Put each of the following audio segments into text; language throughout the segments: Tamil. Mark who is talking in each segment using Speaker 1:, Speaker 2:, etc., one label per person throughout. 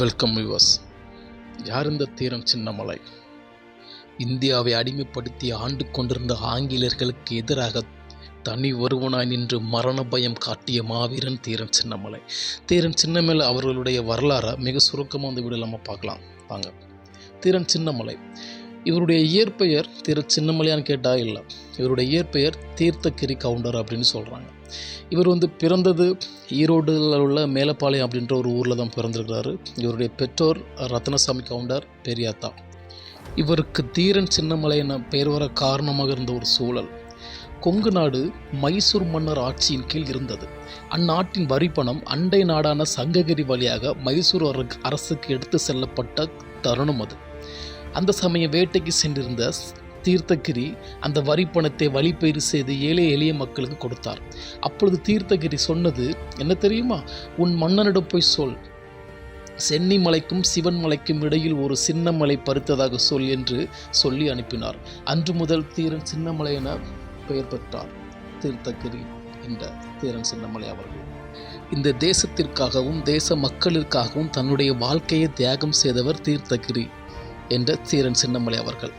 Speaker 1: வெல்கம் வியூவர்ஸ் யார் இந்த தீரன் சின்னமலை? இந்தியாவை அடிமைப்படுத்தி ஆண்டு கொண்டிருந்த ஆங்கிலேயர்களுக்கு எதிராக தனி ஒருவனாய் நின்று மரண பயம் காட்டிய மாவீரன் தீரன் சின்னமலை. தீரன் சின்னமலை அவர்களுடைய வரலாறை மிக சுருக்கமாக வந்து வீடு நம்ம பார்க்கலாம். வாங்க. தீரன் சின்னமலை. இவருடைய இயற்பெயர் திரு சின்னமலையான்னு கேட்டால் இல்லை. இவருடைய இயற்பெயர் தீர்த்தகிரி கவுண்டர் அப்படின்னு சொல்கிறாங்க இவர் வந்து பிறந்தது ஈரோடுல உள்ள மேலப்பாளையம் அப்படின்ற ஒரு ஊரில் தான் பிறந்திருக்கிறாரு. இவருடைய பெற்றோர் ரத்னசாமி கவுண்டர் பெரியாத்தா இவருக்கு தீரன் சின்னமலை என பெயர் வர காரணமாக இருந்த ஒரு சூழல். கொங்கு நாடு மைசூர் மன்னர் ஆட்சியின் கீழ் இருந்தது. அந்நாட்டின் வரிப்பணம் அண்டை நாடான சங்ககிரி வழியாக மைசூர் அரசுக்கு எடுத்து செல்லப்பட்ட தருணம் அது. அந்த சமயம் வேட்டைக்கு சென்றிருந்த தீர்த்தகிரி அந்த வரிப்பணத்தை வழிப்பயிர் செய்து ஏழை எளிய மக்களுக்கு கொடுத்தார். அப்பொழுது தீர்த்தகிரி சொன்னது என்ன தெரியுமா? உன் மன்னனிடம் போய் சொல். சென்னி மலைக்கும் சிவன் மலைக்கும் இடையில் ஒரு சின்ன மலை பறித்ததாக சொல் என்று சொல்லி அனுப்பினார். அன்று முதல் தீரன் சின்னமலை என பெயர் பெற்றார். தீர்த்தகிரி என்ற தீரன் சின்னமலை அவர்கள். இந்த தேசத்திற்காகவும் தேச மக்களிற்காகவும் தன்னுடைய வாழ்க்கையை தியாகம் செய்தவர் தீர்த்தகிரி. என்ற தீரன் சின்னமலை அவர்கள்.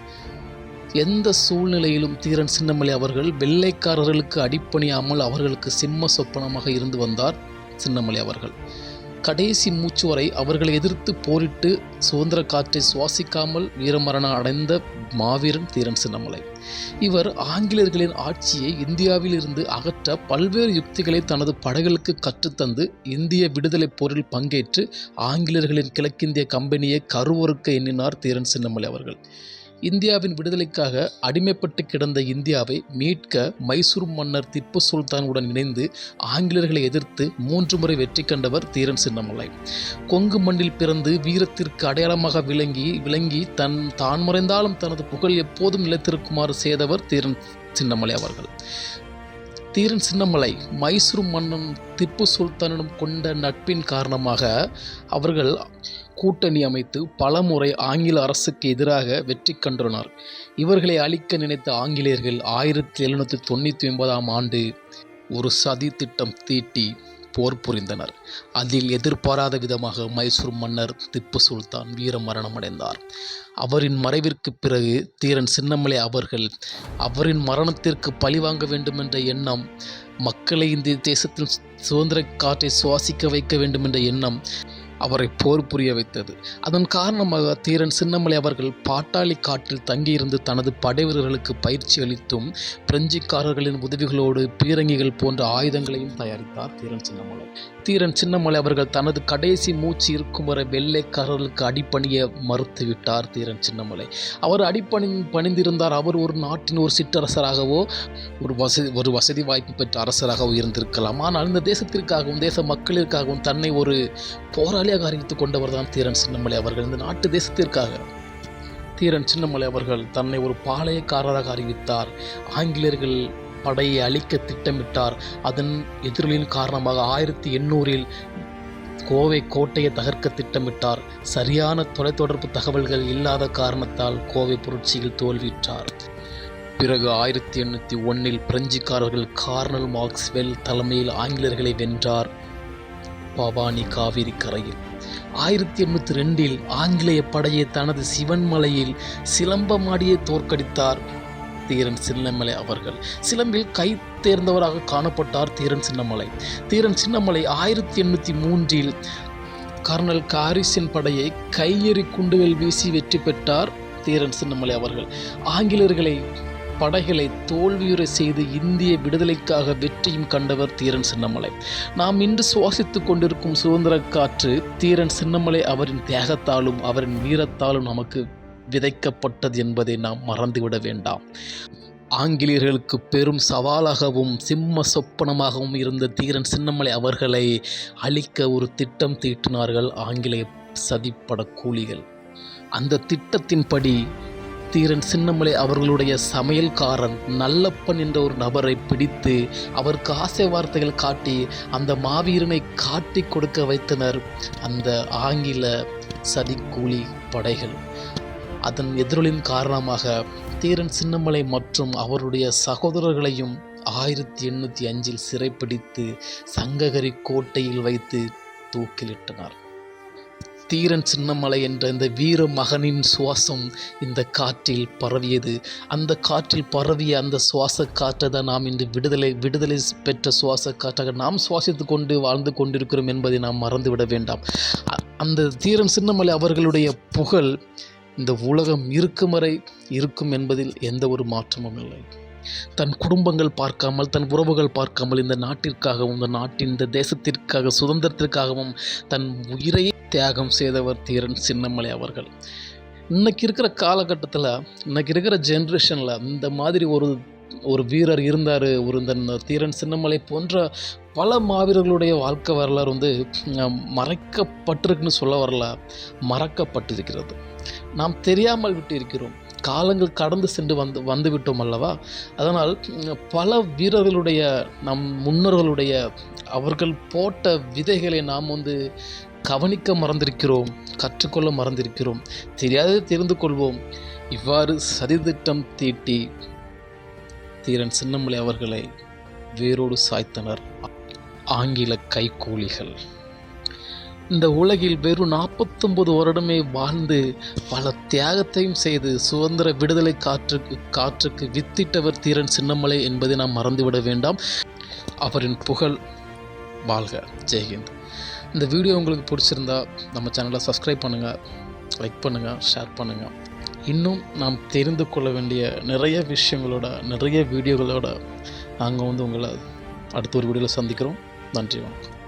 Speaker 1: எந்த சூழ்நிலையிலும் தீரன் சின்னமலை அவர்கள் வெள்ளைக்காரர்களுக்கு அடிப்பணியாமல் அவர்களுக்கு சிம்ம சொப்பனமாக இருந்து வந்தார் சின்னமலை அவர்கள். கடைசி மூச்சு வரை அவர்களை எதிர்த்து போரிட்டு சுதந்திர காற்றை சுவாசிக்காமல் வீரமரணம் அடைந்த மாவீரன் தீரன் சின்னமலை. இவர் ஆங்கிலேயர்களின் ஆட்சியை இந்தியாவில் இருந்து அகற்ற பல்வேறு யுக்திகளை தனது படைகளுக்கு கற்றுத்தந்து இந்திய விடுதலைப் போரில் பங்கேற்று ஆங்கிலேயர்களின் கிழக்கிந்திய கம்பெனியை கருவறுக்க எண்ணினார் தீரன் சின்னமலை அவர்கள். இந்தியாவின் விடுதலைக்காக அடிமைப்பட்டு கிடந்த இந்தியாவை மீட்க மைசூர் மன்னர் திப்பு சுல்தானுடன் இணைந்து ஆங்கிலேயர்களை எதிர்த்து மூன்று முறை வெற்றி கண்டவர் தீரன் சின்னமலை. கொங்கு மண்ணில் பிறந்து வீரத்திற்கு அடையாளமாக விளங்கி விளங்கி தன் தான் மறைந்தாலும் தனது புகழ் எப்போதும் நிலைத்திருக்குமாறு செய்தவர் தீரன் சின்னமலை அவர்கள். தீரன் சின்னமலை மைசூர் மன்னன் திப்பு சுல்தானிடம் கொண்ட நட்பின் காரணமாக அவர்கள் கூட்டணி அமைத்து பலமுறை ஆங்கில அரசுக்கு எதிராக வெற்றி கண்டுள்ளனர் இவர்களை அழிக்க நினைத்த ஆங்கிலேயர்கள் ஆயிரத்தி எழுநூற்றி தொண்ணூற்றி ஒன்பதாம் ஆண்டு ஒரு சதி திட்டம் தீட்டி போர் புரிந்தனர். அதில் எதிர்பாராத விதமாக மைசூர் மன்னர் திப்பு சுல்தான் வீர மரணம் அடைந்தார் அவரின் மறைவிற்கு பிறகு தீரன் சின்னமலை அவர்கள் அவரின் மரணத்திற்கு பழிவாங்க வேண்டும் என்ற எண்ணம் மக்களை இந்த தேசத்தில் சுதந்திர காற்றை சுவாசிக்க வைக்க வேண்டும் என்ற எண்ணம் அவரை போர் புரிய வைத்தது. அதன் காரணமாக தீரன் சின்னமலை அவர்கள் பாட்டாளி காட்டில் தங்கியிருந்து தனது படைவீரர்களுக்கு பயிற்சி அளித்தும் பிரெஞ்சுக்காரர்களின் உதவிகளோடு பீரங்கிகள் போன்ற ஆயுதங்களையும் தயாரித்தார் தீரன் சின்னமலை. தீரன் சின்னமலை அவர்கள் தனது கடைசி மூச்சு இருக்கும் வரை வெள்ளைக்காரர்களுக்கு அடிப்பணிய மறுத்துவிட்டார் தீரன் சின்னமலை. அவர் அடிப்பணி பணிந்திருந்தார். அவர் ஒரு நாட்டின் ஒரு சிற்றரசராகவோ ஒரு வசதி ஒரு வசதி வாய்ப்பு பெற்ற அரசராகவோ இருந்திருக்கலாம். ஆனால் இந்த தேசத்திற்காகவும் தேச மக்களிற்காகவும் தன்னை ஒரு போராளி போராளியாக அறிவித்துக் கொண்டவர் தான் தீரன் சின்னமலை அவர்கள். இந்த நாட்டு தேசத்திற்காக தீரன் சின்னமலை அவர்கள் தன்னை ஒரு பாளையக்காரராக அறிவித்தார். ஆங்கிலேயர்கள் படையை அழிக்க திட்டமிட்டார். அதன் எதிரொலியின் காரணமாக ஆயிரத்தி எண்ணூறில் கோவை கோட்டையை தகர்க்க திட்டமிட்டார். சரியான தொலைத்தொடர்பு தகவல்கள் இல்லாத காரணத்தால் கோவை புரட்சியில் தோல்வியுற்றார். பிறகு ஆயிரத்தி எண்ணூற்றி ஒன்றில் பிரெஞ்சுக்காரர்கள் கார்னல் மார்க்ஸ்வெல் தலைமையில் ஆங்கிலேயர்களை வென்றார். பவானி காவிரி கரையில். ஆயிரத்தி எண்ணூற்றி ரெண்டில் ஆங்கிலேய படையை தனது சிவன்மலையில் சிலம்பமாடியே தோற்கடித்தார். தீரன் சின்னமலை அவர்கள். சிலம்பில் கை தேர்ந்தவராக காணப்பட்டார் தீரன் சின்னமலை. தீரன் சின்னமலை ஆயிரத்தி எண்ணூற்றி மூன்றில் கர்னல் காரிசின் படையை கையெறி குண்டுகள் வீசி வெற்றி பெற்றார் தீரன் சின்னமலை அவர்கள். ஆங்கிலேயர்களை படைகளை தோல்வியுறை செய்து இந்திய விடுதலைக்காக வெற்றியும் கண்டவர் தீரன் சின்னமலை. நாம் இன்று சுவாசித்துக் கொண்டிருக்கும் சுதந்திர காற்று தீரன் சின்னமலை அவரின் தியாகத்தாலும் அவரின் வீரத்தாலும் நமக்கு விதைக்கப்பட்டது என்பதை நாம் மறந்துவிட வேண்டாம். ஆங்கிலேயர்களுக்கு பெரும் சவாலாகவும் சிம்ம சொப்பனமாகவும் இருந்த தீரன் சின்னமலை அவர்களை அழிக்க ஒரு திட்டம் தீட்டினார்கள் ஆங்கிலேய சதிப்பட கூலிகள். அந்த திட்டத்தின்படி தீரன் சின்னமலை அவர்களுடைய சமையல்காரன் நல்லப்பன் என்ற ஒரு நபரை பிடித்து அவருக்கு ஆசை வார்த்தைகள் காட்டி அந்த மாவீரனை காட்டி கொடுக்க வைத்தனர். அந்த ஆங்கில சதிக்கூலி படைகள். அதன் எதிரொலின் காரணமாக தீரன் சின்னமலை மற்றும் அவருடைய சகோதரர்களையும் ஆயிரத்தி எண்ணூற்றி அஞ்சில் சிறைப்பிடித்து சங்ககிரி கோட்டையில் வைத்து தூக்கிலிட்டனர். தீரன் சின்னமலை என்ற இந்த வீர மகனின் சுவாசம் இந்த காற்றில் பரவியது. அந்த காற்றில் பரவிய அந்த சுவாச காற்றை தான் நாம் இன்று விடுதலை விடுதலை பெற்ற சுவாச காற்றாக நாம் சுவாசித்து கொண்டு வாழ்ந்து கொண்டிருக்கிறோம் என்பதை நாம் மறந்துவிட வேண்டாம். அந்த தீரன் சின்னமலை அவர்களுடைய புகழ் இந்த உலகம் இருக்கும் வரை இருக்கும் என்பதில் எந்த ஒரு மாற்றமும் இல்லை. தன் குடும்பங்கள் பார்க்காமல் தன் உறவுகள் பார்க்காமல் இந்த நாட்டிற்காகவும் இந்த நாட்டின் இந்த தேசத்திற்காக சுதந்திரத்திற்காகவும் தன் உயிரையே தியாகம் செய்தவர் தீரன் சின்னமலை அவர்கள். இன்னைக்கு இருக்கிற காலகட்டத்தில் இன்னைக்கு இருக்கிற ஜென்ரேஷனில் இந்த மாதிரி ஒரு ஒரு வீரர் இருந்தார் ஒரு இந்த தீரன் சின்னமலை போன்ற பல மாவீரர்களுடைய வாழ்க்கை வரலாறு வந்து மறைக்கப்பட்டிருக்குன்னு சொல்ல வரல மறக்கப்பட்டிருக்கிறது. நாம் தெரியாமல் விட்டு இருக்கிறோம். காலங்கள் கடந்து சென்று வந்து வந்துவிட்டோம் அல்லவா? அதனால் பல வீரர்களுடைய நம் முன்னோர்களுடைய அவர்கள் போட்ட விதைகளை நாம் வந்து கவனிக்க மறந்திருக்கிறோம் கற்றுக்கொள்ள மறந்திருக்கிறோம். தெரியாததை தெரிந்து கொள்வோம். இவ்வாறு சதித்திட்டம் தீட்டி தீரன் சின்னமலை அவர்களை வேரோடு சாய்த்தனர். ஆங்கில கைக்கூலிகள். இந்த உலகில் வெறும் நாற்பத்தொம்பது வருடமே வாழ்ந்து பல தியாகத்தையும் செய்து சுதந்திர விடுதலை காற்றுக்கு காற்றுக்கு வித்திட்டவர் தீரன் சின்னமலை என்பதை நாம் மறந்துவிட வேண்டாம். அவரின் புகழ் வாழ்க. ஜெய்ஹிந்த் இந்த வீடியோ உங்களுக்கு பிடிச்சிருந்தா நம்ம சேனலை சப்ஸ்கிரைப் பண்ணுங்கள் லைக் பண்ணுங்கள் ஷேர் பண்ணுங்கள் இன்னும் நாம் தெரிந்து கொள்ள வேண்டிய நிறைய விஷயங்களோட நிறைய வீடியோகளோட நாங்கள் வந்து உங்களை அடுத்த ஒரு வீடியோவில் சந்திக்கிறோம். நன்றி வணக்கம்.